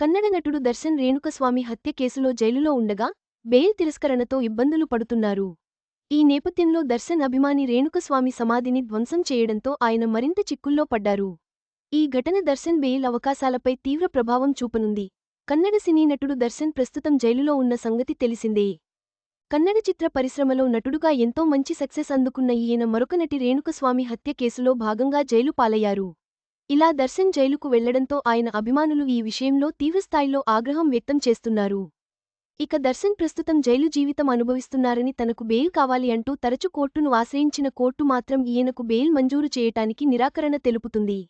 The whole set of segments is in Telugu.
కన్నడ నటుడు దర్శన్ రేణుకస్వామి హత్య కేసులో జైలులో ఉండగా బెయిల్ తిరస్కరణతో ఇబ్బందులు పడుతున్నారు. ఈ నేపథ్యంలో దర్శన్ అభిమాని రేణుకస్వామి సమాధిని ధ్వంసం చేయడంతో ఆయన మరింత చిక్కుల్లో పడ్డారు. ఈ ఘటన దర్శన్ బెయిల్ అవకాశాలపై తీవ్ర ప్రభావం చూపనుంది. కన్నడ సినీ నటుడు దర్శన్ ప్రస్తుతం జైలులో ఉన్న సంగతి తెలిసిందే. కన్నడ చిత్ర పరిశ్రమలో నటుడుగా ఎంతో మంచి సక్సెస్ అందుకున్న ఈయన మరొక నటి రేణుకస్వామి హత్య కేసులో భాగంగా జైలు పాలయ్యారు. ఇలా దర్శన్ జైలుకు వెళ్ళడంతో ఆయన అభిమానులు ఈ విషయంలో తీవ్రస్థాయిలో ఆగ్రహం వ్యక్తం చేస్తున్నారు. ఇక దర్శన్ ప్రస్తుతం జైలు జీవితం అనుభవిస్తున్నారని తనకు బెయిల్ కావాలి అంటూ తరచు కోర్టును ఆశ్రయించిన కోర్టు మాత్రం ఈయనకు బెయిల్ మంజూరు చేయటానికి నిరాకరణ తెలుపుతుంది.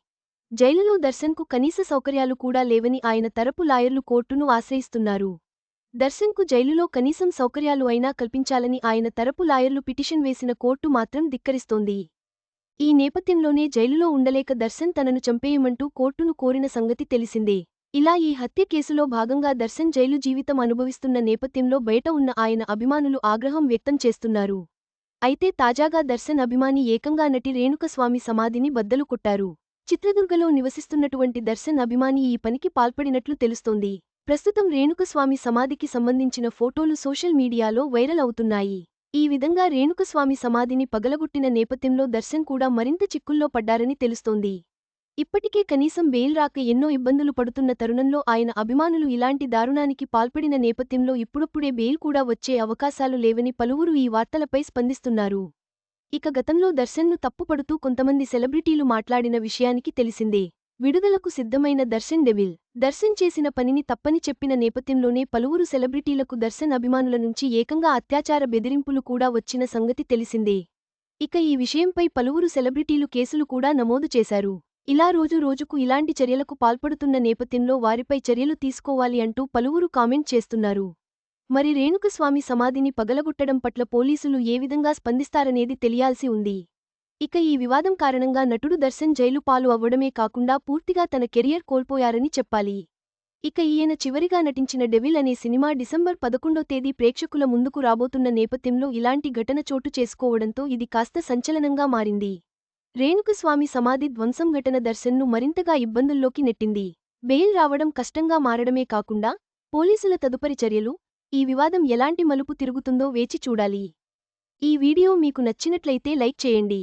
జైలులో దర్శన్కు కనీస సౌకర్యాలు కూడా లేవని ఆయన తరపు లాయర్లు కోర్టును ఆశ్రయిస్తున్నారు. దర్శన్కు జైలులో కనీసం సౌకర్యాలు అయినా కల్పించాలని ఆయన తరపు లాయర్లు పిటిషన్ వేసిన కోర్టు మాత్రం ధిక్కరిస్తోంది. ఈ నేపథ్యంలోనే జైలులో ఉండలేక దర్శన్ తనను చంపేయమంటూ కోర్టును కోరిన సంగతి తెలిసిందే. ఇలా ఈ హత్య కేసులో భాగంగా దర్శన్ జైలు జీవితం అనుభవిస్తున్న నేపథ్యంలో బయట ఉన్న ఆయన అభిమానులు ఆగ్రహం వ్యక్తం చేస్తున్నారు. అయితే తాజాగా దర్శన్ అభిమాని ఏకంగా నటి రేణుకస్వామి సమాధిని బద్దలు కొట్టారు. చిత్రదుర్గలో నివసిస్తున్నటువంటి దర్శన్ అభిమాని ఈ పనికి పాల్పడినట్లు తెలుస్తోంది. ప్రస్తుతం రేణుకస్వామి సమాధికి సంబంధించిన ఫోటోలు సోషల్ మీడియాలో వైరల్ అవుతున్నాయి. ఈ విధంగా రేణుకస్వామి సమాధిని పగలగొట్టిన నేపథ్యంలో దర్శన్ కూడా మరింత చిక్కుల్లో పడ్డారని తెలుస్తోంది. ఇప్పటికే కనీసం బెయిల్ రాక ఎన్నో ఇబ్బందులు పడుతున్న తరుణంలో ఆయన అభిమానులు ఇలాంటి దారుణానికి పాల్పడిన నేపథ్యంలో ఇప్పుడప్పుడే బెయిల్ కూడా వచ్చే అవకాశాలు లేవని పలువురు ఈ వార్తలపై స్పందిస్తున్నారు. ఇక గతంలో దర్శన్ను తప్పుపడుతూ కొంతమంది సెలబ్రిటీలు మాట్లాడిన విషయానికి తెలిసిందే. విడుదలకు సిద్ధమైన దర్శన్ డెవిల్. దర్శన్ చేసిన పనిని తప్పని చెప్పిన నేపథ్యంలోనే పలువురు సెలబ్రిటీలకు దర్శన్ అభిమానుల నుంచి ఏకంగా అత్యాచార బెదిరింపులు కూడా వచ్చిన సంగతి తెలిసిందే. ఇక ఈ విషయంపై పలువురు సెలబ్రిటీలు కేసులు కూడా నమోదు చేశారు. ఇలా రోజు రోజుకు ఇలాంటి చర్యలకు పాల్పడుతున్న నేపథ్యంలో వారిపై చర్యలు తీసుకోవాలి అంటూ పలువురు కామెంట్ చేస్తున్నారు. మరి రేణుకస్వామి సమాధిని పగలగొట్టడం పట్ల పోలీసులు ఏ విధంగా స్పందిస్తారనేది తెలియాల్సి ఉంది. ఇక ఈ వివాదం కారణంగా నటుడు దర్శన్ జైలు పాలు అవ్వడమే కాకుండా పూర్తిగా తన కెరియర్ కోల్పోయారని చెప్పాలి. ఇక ఈయన చివరిగా నటించిన డెవిల్ అనే సినిమా డిసెంబర్ పదకొండో తేదీ ప్రేక్షకుల ముందుకు రాబోతున్న నేపథ్యంలో ఇలాంటి ఘటన చోటు చేసుకోవడంతో ఇది కాస్త సంచలనంగా మారింది. రేణుకస్వామి సమాధి ధ్వంసం ఘటన దర్శన్ను మరింతగా ఇబ్బందుల్లోకి నెట్టింది. బెయిల్ రావడం కష్టంగా మారడమే కాకుండా పోలీసుల తదుపరి చర్యలు ఈ వివాదం ఎలాంటి మలుపు తిరుగుతుందో వేచి చూడాలి. ఈ వీడియో మీకు నచ్చినట్లయితే లైక్ చేయండి.